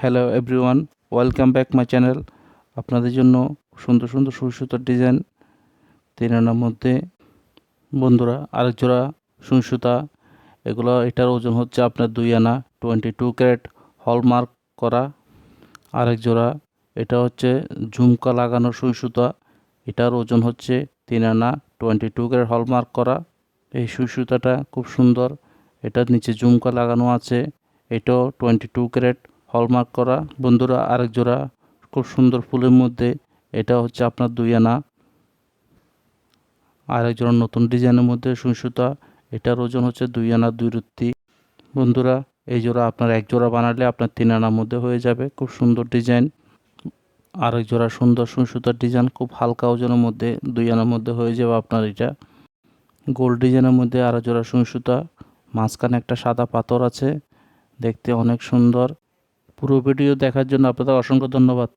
Hello everyone welcome back my channel আপনাদের জন্য সুন্দর সুন্দর সুই সুতার ডিজাইন তিন আনার মধ্যে বন্ধুরা আরেক জোড়া সুই সুতা এগুলো, এটার ওজন হচ্ছে আপনার দুই আনা টোয়েন্টি টু ক্যারেট হলমার্ক করা। আরেক জোড়া এটা হচ্ছে ঝুমকা লাগানো সুই সুতা এটার ওজন হচ্ছে তিন আনা টোয়েন্টি টু ক্যারেট হলমার্ক করা। এই সুই সুতাটা খুব সুন্দর। এটার নিচে ঝুমকা লাগানো আছে, এটাও টোয়েন্টি টু ক্যারেট হলমার্ক করা। বন্ধুরা, আরেক জোড়া খুব সুন্দর ফুলের মধ্যে এটা হচ্ছে আপনার দুই আনা। আরেক জোড়া নতুন ডিজাইনের মধ্যে সুতা, এটার ওজন হচ্ছে দুই আনা দুই রুত্তি। বন্ধুরা, এই জোড়া আপনার এক জোড়া বানালে আপনার তিন আনার মধ্যে হয়ে যাবে, খুব সুন্দর ডিজাইন। আরেক জোড়া সুন্দর সুতার ডিজাইন, খুব হালকা ওজনের মধ্যে দুই আনার মধ্যে হয়ে যাবে আপনার এটা। গোল ডিজাইনের মধ্যে আরও জোড়া সুতা, মাঝখানে একটা সাদা পাথর আছে, দেখতে অনেক সুন্দর। পুরো ভিডিও দেখার জন্য আপনাদের অসংখ্য ধন্যবাদ।